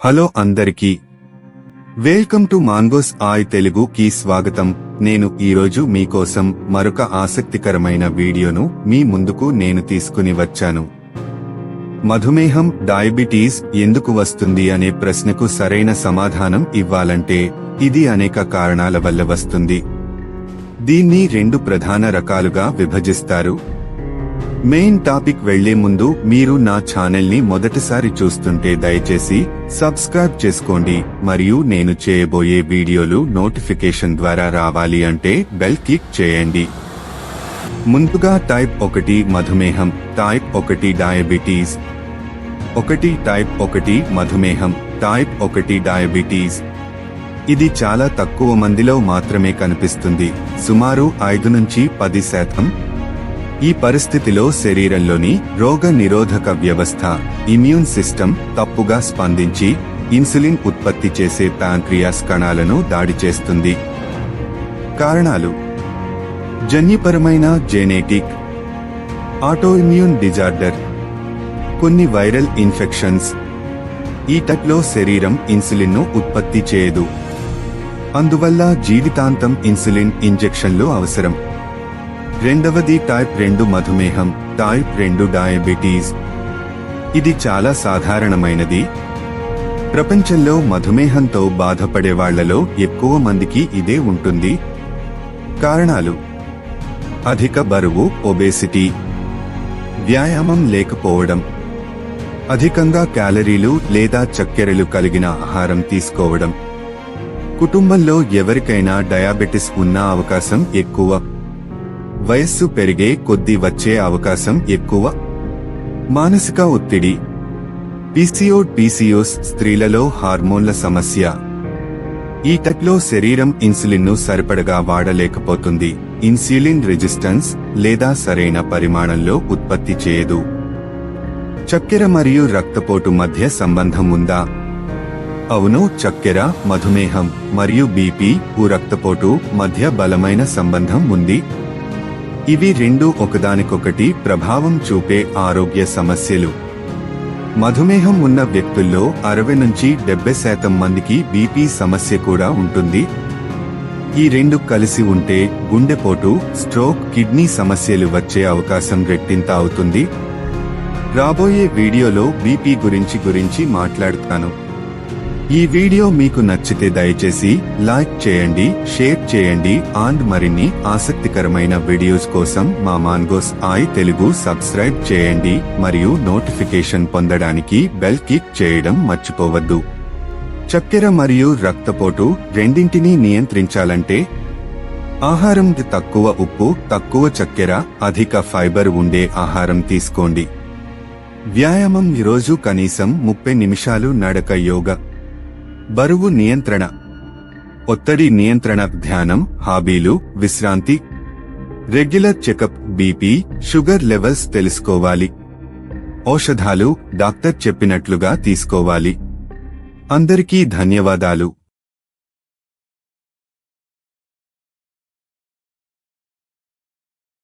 Hello అందరికీ. Welcome to mongoose ఆయ్ తెలుగుకి స్వాగతం. నేను ఈరోజు మీకోసం మరొక ఆసక్తికరమైన వీడియోను మీ ముందుకు నేను తీసుకుని వచ్చాను. మధుమేహం డయాబెటీస్ ఎందుకు వస్తుంది అనే ప్రశ్నకు సరైన సమాధానం ఇవ్వాలంటే ఇది అనేక కారణాల వల్ల వస్తుంది. దీన్ని రెండు ప్రధాన రకాలుగా విభజిస్తారు. మెయిన్ టాపిక్ వెళ్ళే ముందు మీరు నా ఛానల్ని మొదటిసారి చూస్తుంటే దయచేసి సబ్స్క్రైబ్ చేసుకోండి. మరియు నేను చేయబోయే వీడియోలు నోటిఫికేషన్ ద్వారా రావాలి అంటే బెల్ క్లిక్ చేయండి. ముందుగా టైప్ ఒకటి మధుమేహం టైప్ ఒకటి డయాబెటీస్. ఒకటి టైప్ ఒకటి మధుమేహం టైప్ ఒకటి డయాబెటీస్. ఇది చాలా తక్కువ మందిలో మాత్రమే కనిపిస్తుంది. సుమారు ఐదు నుంచి పది శాతం ఈ పరిస్థితిలో శరీరంలోని రోగ నిరోధక వ్యవస్థ ఇమ్యూన్ సిస్టమ్ తప్పుగా స్పందించి ఇన్సులిన్ ఉత్పత్తి చేసే ప్యాంక్రియాస్ కణాలను దాడి చేస్తుంది. కారణాలు. జన్యుపరమైన జెనెటిక్ ఆటోఇమ్యూన్ డిజార్డర్. కొన్ని వైరల్ ఇన్ఫెక్షన్స్. ఈ టట్లో శరీరం ఇన్సులిన్ను ఉత్పత్తి చేయదు. అందువల్ల జీవితాంతం ఇన్సులిన్ ఇంజెక్షన్లు అవసరం. రెండవది టైప్ రెండు మధుమేహం టైప్ రెండు డయాబెటీస్ ఇది చాలా సాధారణమైనది. ప్రపంచంలో మధుమేహంతో బాధపడే వాళ్ళలో ఎక్కువ మందికి ఇదే ఉంటుంది. కారణాలు. అధిక బరువు ఒబేసిటీ వ్యాయామం లేకపోవడం. అధికంగా క్యాలరీలు లేదా చక్కెరలు కలిగిన ఆహారం తీసుకోవడం. కుటుంబంలో ఎవరికైనా డయాబెటిస్ ఉన్న అవకాశం ఎక్కువ. వయస్సు పెరిగే కొద్దీ వచ్చే అవకాశం ఎక్కువ. మానసిక ఒత్తిడి. పిసిఓడ్ పీసీఓస్ స్త్రీలలో హార్మోన్ల సమస్య. ఈ టైప్లో శరీరం ఇన్సులిన్ను సరిపడగా వాడలేకపోతుంది. ఇన్సులిన్ రెసిస్టెన్స్ లేదా సరైన పరిమాణంలో ఉత్పత్తి చేయదు. చక్కెర మరియు రక్తపోటు మధ్య సంబంధం ఉందా? అవును చక్కెర మధుమేహం మరియు బీపీ రక్తపోటు మధ్య బలమైన సంబంధం ఉంది. ఇవి రెండు ఒకదానికొకటి ప్రభావం చూపే ఆరోగ్య సమస్యలు. మధుమేహం ఉన్న వ్యక్తుల్లో అరవై నుంచి డెబ్బై శాతం మందికి బీపీ సమస్య కూడా ఉంటుంది. ఈ రెండు కలిసి ఉంటే గుండెపోటు స్ట్రోక్ కిడ్నీ సమస్యలు వచ్చే అవకాశం రెట్టింత అవుతుంది. రాబోయే వీడియోలో బీపీ గురించి గురించి మాట్లాడుతాను. ఈ వీడియో మీకు నచ్చితే దయచేసి లైక్ చేయండి షేర్ చేయండి అండ్ మరిన్ని ఆసక్తికరమైన వీడియోస్ కోసం మా మాన్గోస్ ఐ తెలుగు సబ్స్క్రైబ్ చేయండి మరియు నోటిఫికేషన్ పొందడానికి బెల్ క్లిక్ చేయడం మర్చిపోవద్దు. చక్కెర మరియు రక్తపోటు రెండింటినీ నియంత్రించాలంటే ఆహారం తక్కువ ఉప్పు తక్కువ చక్కెర అధిక ఫైబర్ ఉండే ఆహారం తీసుకోండి. వ్యాయామం ఈరోజు కనీసం ముప్పై నిమిషాలు నడక యోగ. బరువు నియంత్రణ. ఒత్తిడి నియంత్రణ ధ్యానం హాబీలు విశ్రాంతి. Regular checkup BP sugar levels తెలుసుకోవాలి. ఔషధాలు డాక్టర్ చెప్పినట్లుగా తీసుకోవాలి. అందరికీ ధన్యవాదాలు.